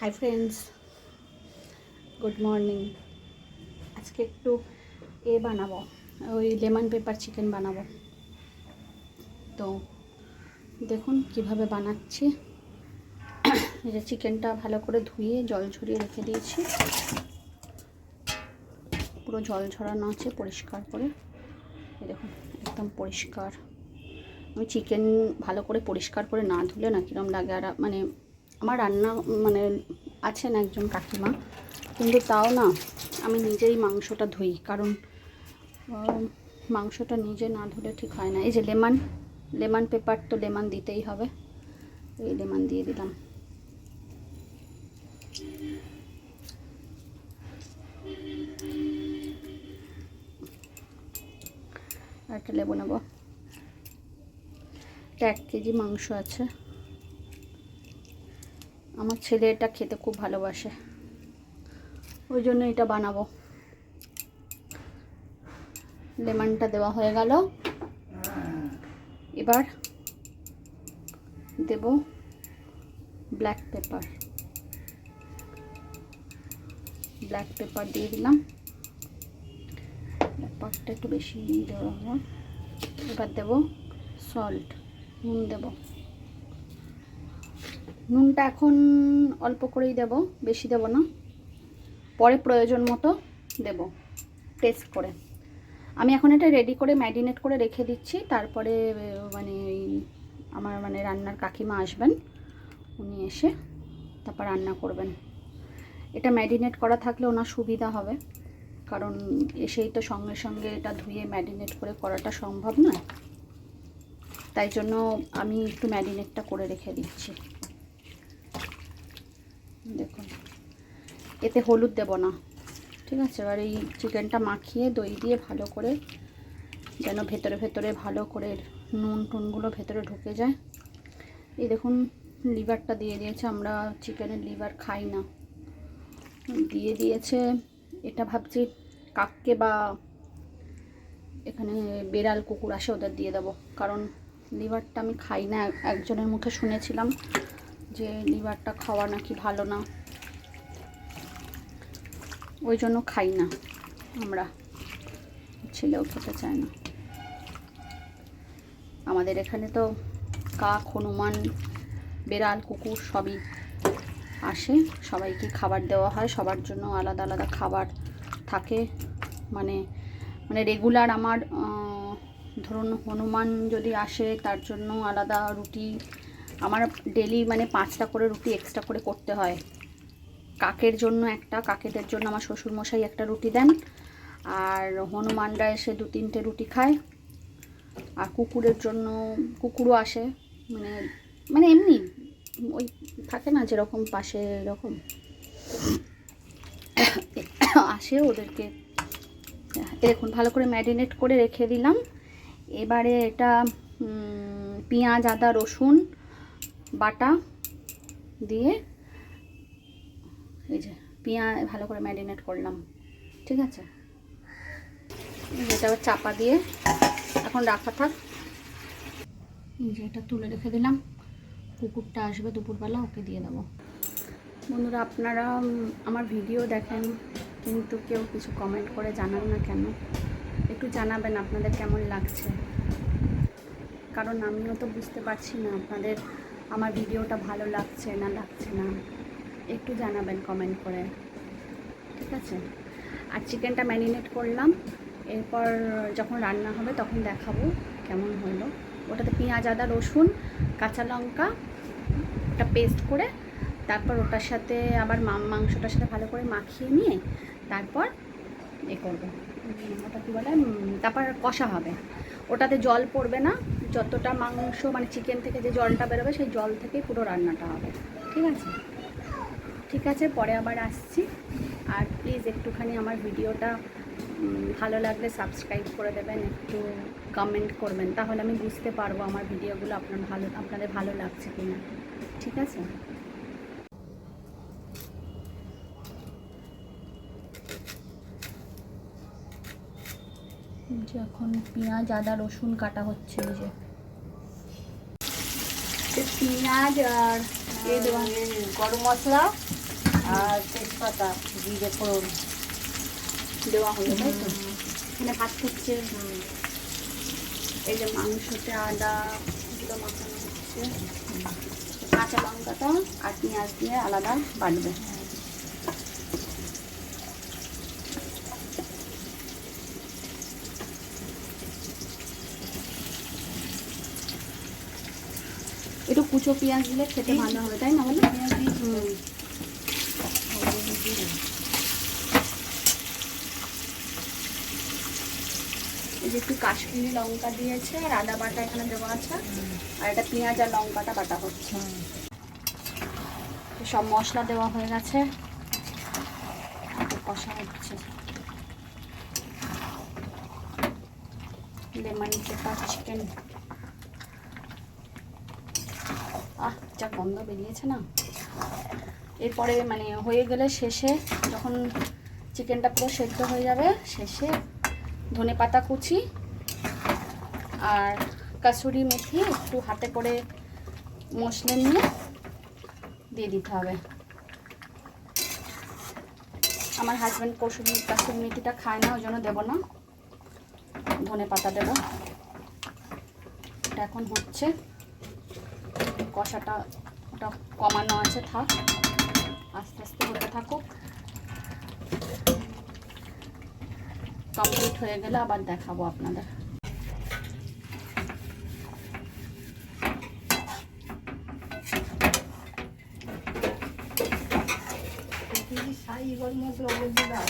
Hi friends good morning আজকে একটু এ বানাবো, ওই লেমন পেপার চিকেন বানাবো। তো দেখুন কীভাবে বানাচ্ছি। যে চিকেনটা ভালো করে ধুয়ে জল ঝরিয়ে রেখে দিয়েছি। পুরো জল ঝরানো আছে পরিষ্কার করে। দেখুন, একদম পরিষ্কার। আমি চিকেন ভালো করে পরিষ্কার করে না ধুলে না কিরম লাগে আর মানে আমার রান্না মানে আছেন একজন কাকিমা, কিন্তু তাও না আমি নিজেই মাংসটা ধুই, কারণ মাংসটা নিজে না ধুলে ঠিক হয় না। এই যে লেমন লেমন পেপার তো লেমন দিতেই হবে। এই লেমন দিয়ে দিলাম। একটা লেবু নেব। এক কেজি মাংস আছে। আমার ছেলে এটা খেতে খুব ভালোবাসে। ওই জন্য এটা বানাবো। লেমনটা দেওয়া হয়ে গেল। এবার দেব ব্ল্যাক পেপার ব্ল্যাক পেপার দিয়ে দিলাম। পেপারটা একটু বেশি দেওয়া হয় এবার দেব সল্ট নুন দেব। নুনটা এখন অল্প করেই দেব, বেশি দেব না। পরে প্রয়োজন মতো দেব টেস্ট করে। আমি এখন এটা রেডি করে ম্যারিনেট করে রেখে দিচ্ছি, তারপরে মানে আমার মানে রান্নার কাকিমা আসবেন, উনি এসে তারপর রান্না করবেন। এটা ম্যারিনেট করা থাকলে ওনার সুবিধা হবে, কারণ এসেই তো সঙ্গে সঙ্গে এটা ধুয়ে ম্যারিনেট করে করাটা সম্ভব নয়। তাই জন্য আমি একটু ম্যারিনেটটা করে রেখে দিচ্ছি। দেখুন। এতে হলুদ দেব না। ঠিক আছে? এবার এই চিকেনটা মাখিয়ে দই দিয়ে ভালো করে যেন ভেতরে ভেতরে ভালো করে নুন টুনগুলো ভেতরে ঢুকে যায়। এই দেখুন, লিভারটা দিয়ে দিয়েছে। আমরা চিকেনের লিভার খাই না। দিয়ে দিয়েছে, এটা ভাবছি কাককে বা এখানে বেড়াল কুকুর আসে, ওদের দিয়ে দেবো। কারণ লিভারটা আমি খাই না, একজনের মুখে শুনেছিলাম। যে লিভারটা খাওয়া নাকি ভালো না। ওই জন্য খাই না আমরা। ছেলেও খেতে চায় না। আমাদের এখানে তো কাক, হনুমান, বেড়াল, কুকুর সবই আসে। সবাইকে খাবার দেওয়া হয়। সবার জন্য আলাদা আলাদা খাবার থাকে। মানে মানে রেগুলার আমার ধরুন হনুমান যদি আসে, তার জন্য আলাদা রুটি আমার ডেলি মানে পাঁচটা করে রুটি এক্সট্রা করে করতে হয়। কাকের জন্য একটা, কাকেদের জন্য আমার শ্বশুরমশাই একটা রুটি দেন। আর হনুমানরা এসে দু তিনটে রুটি খায়। আর কুকুরের জন্য, কুকুরও আসে। মানে মানে এমনি, ওই থাকে না যেরকম পাশে এরকম। আসে ওদেরকে। দেখুন, ভালো করে ম্যারিনেট করে রেখে দিলাম। এবারে এটা পেঁয়াজ, আদা, রসুন বাটা দিয়ে এই যে পেঁয়াজ, ভালো করে ম্যারিনেট করলাম। ঠিক আছে? এটা চাপা দিয়ে এখন রাখা থাক। এটা তুলে রেখে দিলাম। কুকুরটা আসবে দুপুরবেলা, ওকে দিয়ে দেবো। বন্ধুরা, আপনারা আমার ভিডিও দেখেন, কিন্তু কেউ কিছু কমেন্ট করে জানান না কেন? একটু জানাবেন আপনাদের কেমন লাগছে? কারণ আমিও তো বুঝতে পারছি না আপনাদের আমার ভিডিওটা ভালো লাগছে না লাগছে না, একটু জানাবেন কমেন্ট করে। ঠিক আছে? আর চিকেনটা ম্যারিনেট করলাম, এরপর যখন রান্না হবে তখন দেখাবো কেমন হলো। ওটাতে পেঁয়াজ, আদা, রসুন, কাঁচা লঙ্কা, ওটা পেস্ট করে তারপর ওটার সাথে আবার মাংসটার সাথে ভালো করে মাখিয়ে নিয়ে তারপর এ করব। ওটা কী বলে? তারপর কষা হবে। ওটাতে জল পড়বে না যতটা মাংস মানে চিকেন থেকে যে জলটা বেরোবে, সেই জল থেকে পুরো রান্নাটা হবে। ঠিক আছে? ঠিক আছে, পরে আবার আসছি। আর প্লিজ একটুখানি আমার ভিডিওটা ভালো লাগলে সাবস্ক্রাইব করে দেবেন, একটু কমেন্ট করবেন, তাহলে আমি বুঝতে পারব আমার ভিডিওগুলো আপনার ভালো, আপনাদের ভালো লাগছে কিনা। ঠিক আছে? এখন পেঁয়াজ, আদা, রসুন কাটা হচ্ছে এই যে। পেঁয়াজ আর গরম মশলা আর তেজপাতা, জিরে ফোড়ন দেওয়া হলো, তাই তো? এখানে ভাত ফুটছে। এই যে মাংসতে আদা এগুলো মাখানো হচ্ছে। কাঁচা লঙ্কাটা আর পেঁয়াজ দিয়ে আলাদা বাটবে। একটু কুচো পেঁয়াজ দিলে খেতে ভালো হবে তাই না বলো? এই যে একটু কাশ্মীরি লঙ্কা দিয়েছে আর আদা বাটা এখানে দেওয়া আছে। আর এটা পেঁয়াজ আর লঙ্কাটা বাটা হচ্ছে। সব মশলা দেওয়া হয়ে গেছে। কষা হচ্ছে। Lemon pepper chicken. যা গন্ধ বেরিয়েছে না? এরপরে মানে হয়ে গেলে শেষে যখন চিকেনটা পুরো সেদ্ধ হয়ে যাবে, শেষে ধনে পাতা কুচি আর কাসুরি মেথি একটু হাতে করে মশলা নিয়ে দিয়ে দিতে হবে। আমার হাজব্যান্ড কসুরি, কাসুরি মেথিটা খায় না ওই জন্য দেবো না। ধনে পাতা দেবো। এটা এখন হচ্ছে কষাটা ওটা কমানো আছে থাক। আস্তে আস্তে হতে থাকুক। কমপ্লিট হয়ে গেলে আবার দেখাবো আপনাদের। সাই এবার মধ্যে অবধি দাও